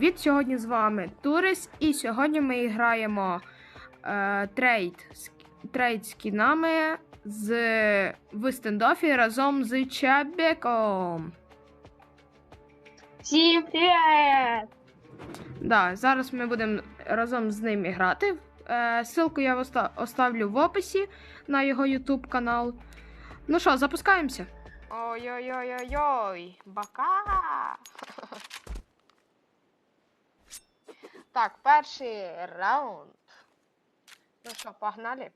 привіт! Сьогодні з вами Турис, і сьогодні ми граємо е, трейд, трейд з кінами з, в стендофі разом з Чабеком. Всім привіт! Да, зараз ми будемо разом з ним грати. Е, ссылку я оставлю в описі на його YouTube канал. Ну що, запускаємося? Ой-ой-ой-ой-ой! Бака! Так, перший раунд. Ну що, погнали?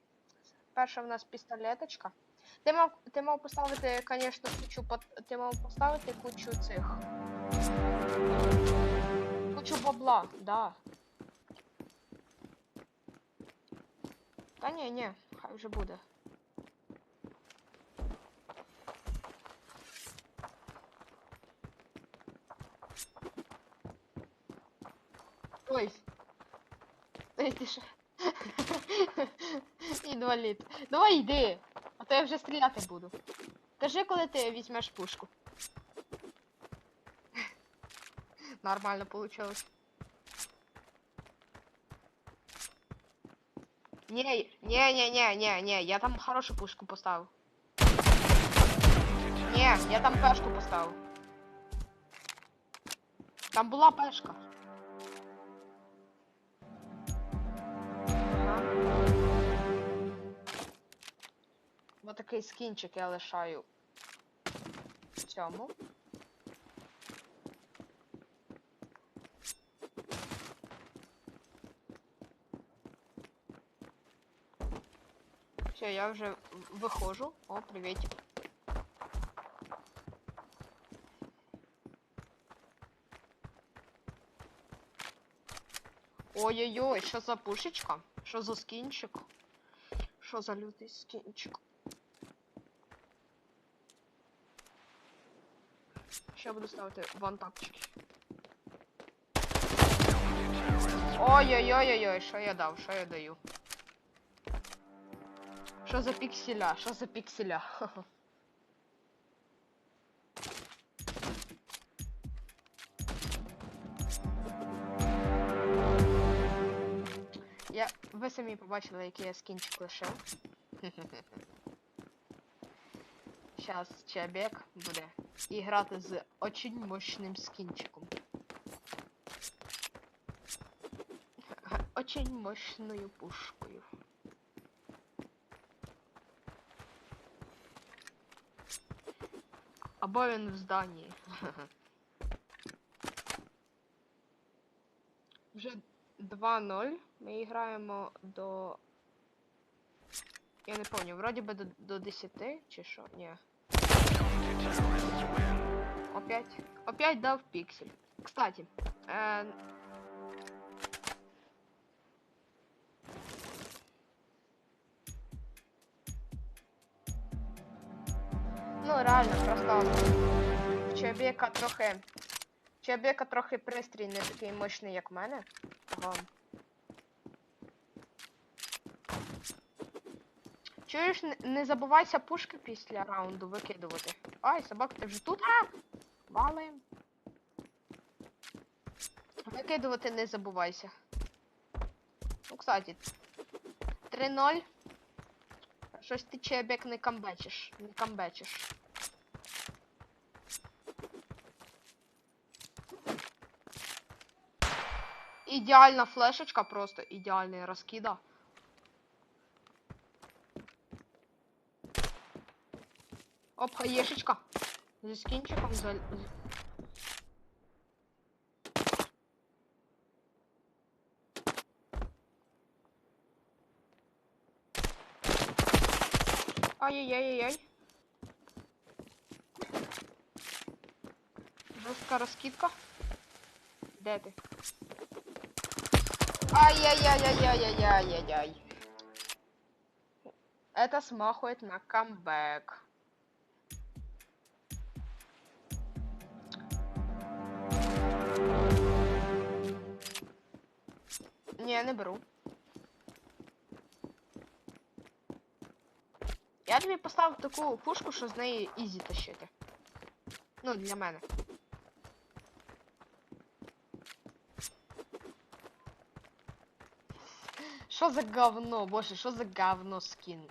Перша в нас пістолеточка. Ти мав, ти мав поставити, звісно, кучу ти мав поставити кучу цих. Кучу бабла, да. Та ні, ні, хай вже буде. Ой. Ей, ти? Інвалід. Давай йди, а то я вже стріляти буду. Кажи, коли ти візьмеш пушку. Нормально получилось. Не, не, не, не, не, не, я там хорошу пушку поставив. Не, я там пешку поставив. Там була пешка. Ага. Ось такий скінчик я лишаю цьому. Все, я вже в- виходжу. О, приветик. Ой-ой-ой, що за пушечка? Що за скінчик? Що за лютий скінчик? Ще буду ставити вантапчики. Ой-ой-ой-ой-ой, що я дав, що я даю? Що за пікселя? Що за пікселя? Ви самі побачили, який я скінчик лишив. Зараз Чабек буде і грати з очень мощним скінчиком. Очень мощною пушкою. Або він в зданні. Вже 2-0. Ми граємо до. Я не пам'ятаю, вроді би до, до 10 чи що? Ні. Опять. Опять дав піксель. Кстати, е... Ну, реально, просто в чоловіка трохи. в Чоловіка трохи пристрій не такий мощний, як в мене. Того. Чуєш, не, не забувайся пушки після раунду викидувати. Ай, собака, ти вже тут? А! Валим. Викидувати не забувайся. Ну, кстати. 3-0. Щось ти чебек не камбечиш. Не камбечиш. Ідеальна флешечка, просто ідеальний розкида. Оп, хаєшечка. Зі скінчиком за... з- Ай-яй-яй-яй. Жорстка розкидка. Де? Ай-яй-яй-яй-яй-яй-яй-яй. Это смахует на камбэк. Ні, не беру. Я тобі поставив таку пушку, що з неї ізі тащити. Ну, для мене. Що за говно? Боже, що за говно скін?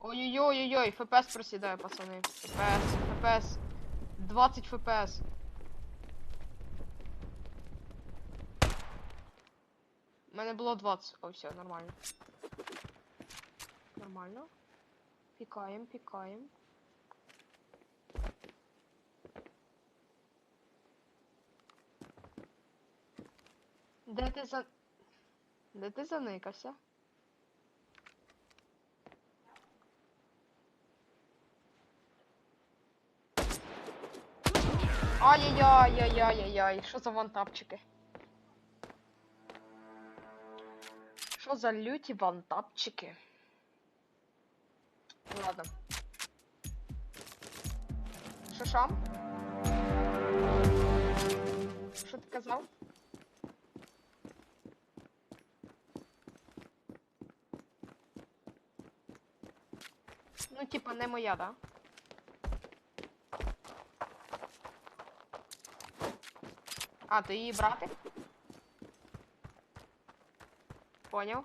Ой-ой-ой-ой, ФПС просідає, пацани. ФПС, ФПС. 20 ФПС. У мене було 20. О, все, нормально. Нормально. Пікаємо, пікаємо. Де ти за. Де ти заникався? Ай-яй-яй-яй-яй-яй-яй, що за вантапчики? Що за люті вантапчики? Ладно. Що шам? Що ти казав? Ну, типа, не моя, да? А, ти її брати? Поняв.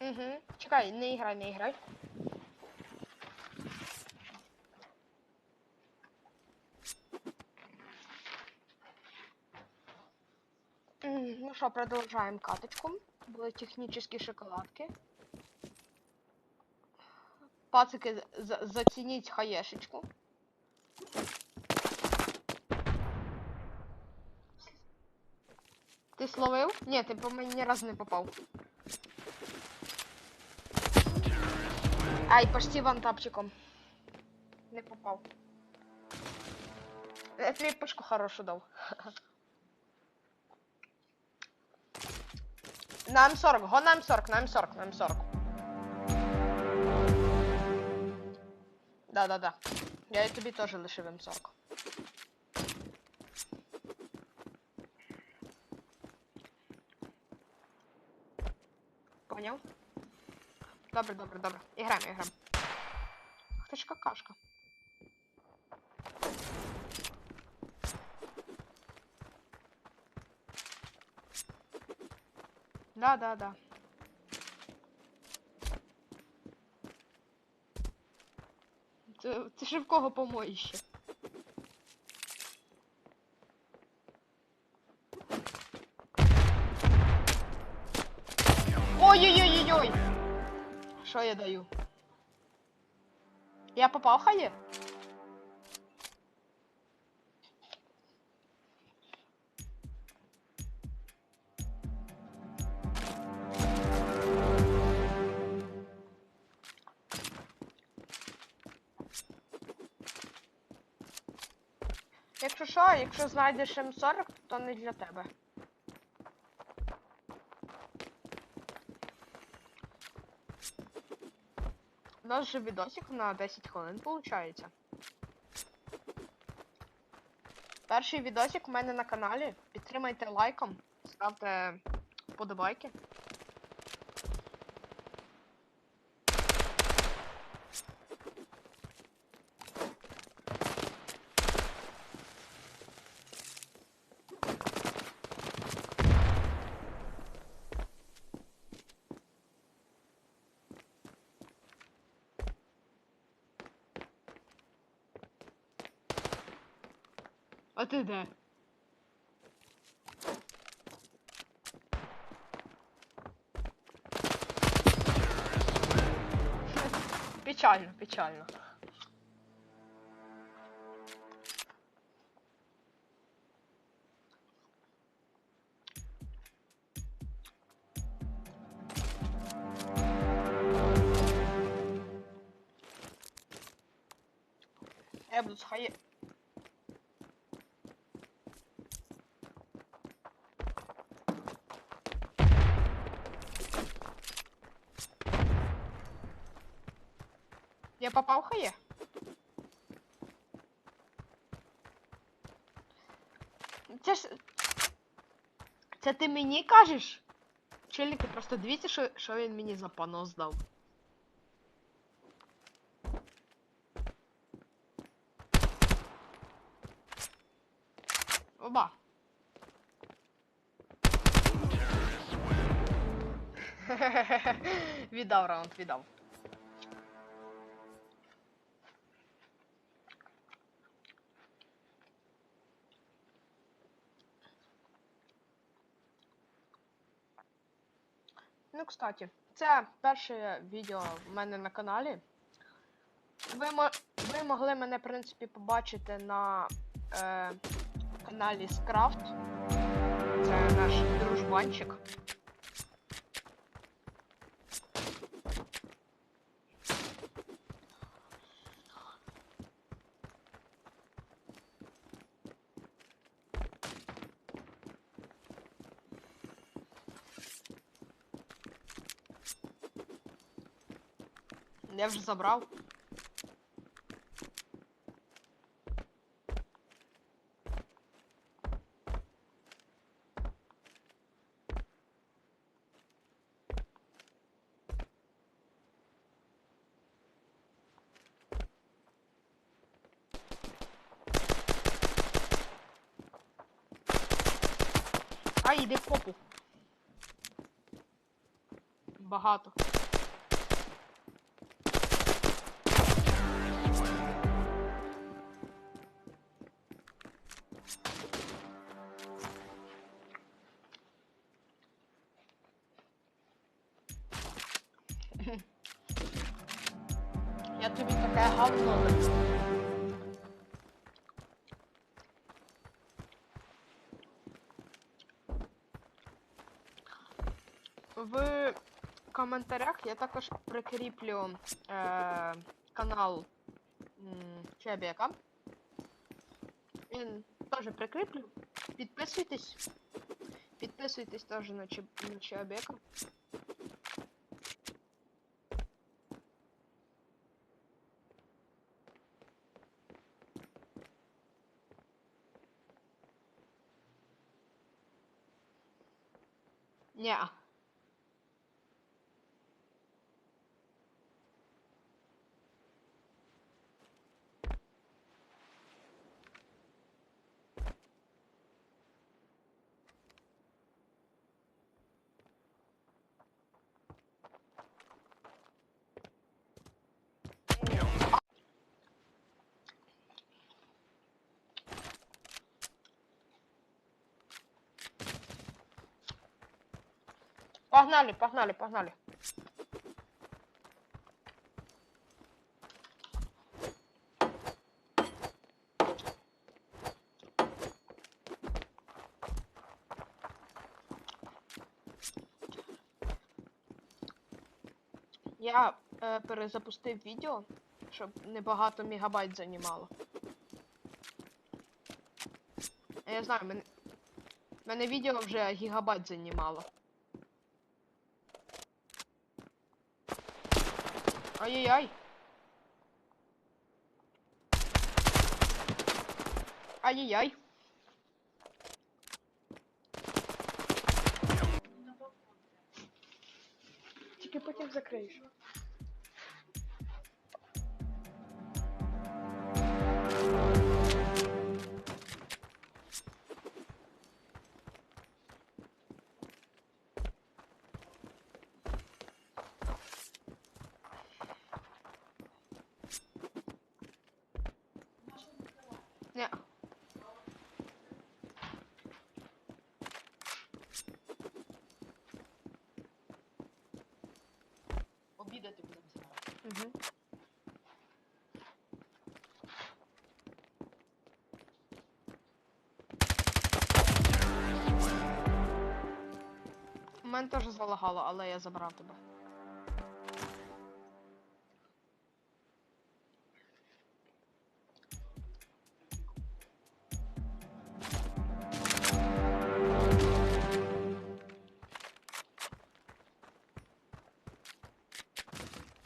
Угу. Чекай, не іграй, не іграй. Ну продолжаем каточку. Були технические шоколадки. Пацики, за- зацініть хаєшечку. Ти словив? Ні, ти по мені ні разу не попав. Ай, почти вантапчиком. Не попав. Я тобі пушку хорошу дав. На М40, го на М40, на М40, на М40. Да-да-да. Я і тобі теж лишив М40. Поняв? Добре, добре, добре. Іграємо, іграємо. Хто ж какашка? Да, да, да. Це, це ще в кого помоїще? Ой-ой-ой-ой-ой! Що я даю? Я попав хає? Якщо що, якщо знайдеш М40, то не для тебе. У нас же відосик на 10 хвилин виходить. Перший відосик у мене на каналі. Підтримайте лайком, ставте вподобайки. А ти де? Печально, печально. Я буду схає... Попавха є? Це ж... Це ти мені кажеш? Чельники, просто дивіться, що, що він мені за понос дав. Оба. віддав раунд, віддав. Ну, кстати, це перше відео в мене на каналі. Ви, ви могли мене, в принципі, побачити на е, каналі Скрафт. Це наш дружбанчик. Я вже забрав. А, іди в попу. Багато. Таке говно. В коментарях я також прикріплю е, канал Чебіка. Він теж прикріплю. Підписуйтесь. Підписуйтесь теж на, Чеб- на Чебіка. Ня. Погнали, погнали, погнали. Я е, перезапустив відео, щоб небагато мегабайт займало. Я знаю, мене, мене відео вже гігабайт займало. Ай-яй-яй. Ай-яй-яй. Тільки потім закриєш. Угу. У мене теж залагало, але я забрав тебе.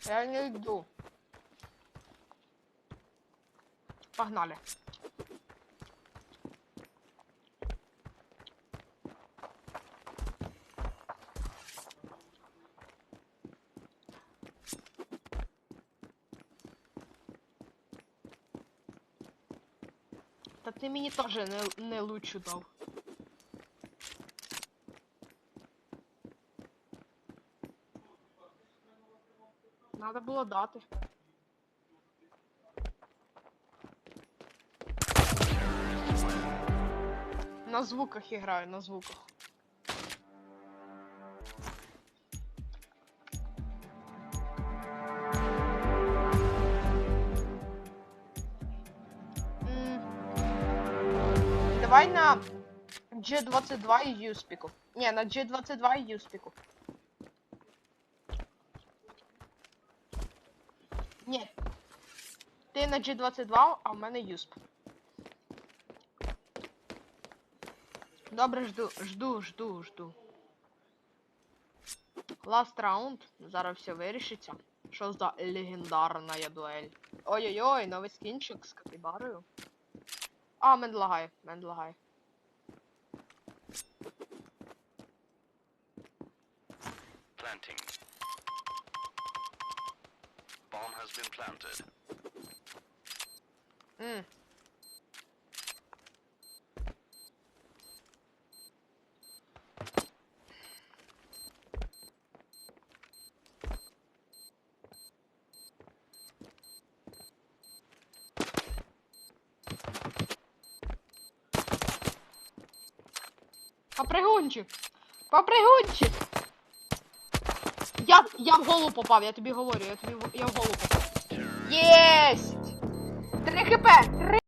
Я не йду. Погнали. Та ти мені теж не, не лучу дав. Надо було дати. На звуках играю, на звуках. Давай на G22 і Юспіку. Ні, на G22 і Юспіку. Ні. Ти на G22, а в мене Юсп. Добре, жду, жду, жду, жду. Ласт раунд. Зараз все вирішиться. Що за легендарна дуель? Ой-ой-ой, новий скінчик з капібарою. А, мен лагає, мен лагає. Planting. Bomb has been planted. М. Попригунчик! Попригунчик! Я, я в голову попав, я тобі говорю, я тобі я в голову попав. Єсть! 3 хп! 3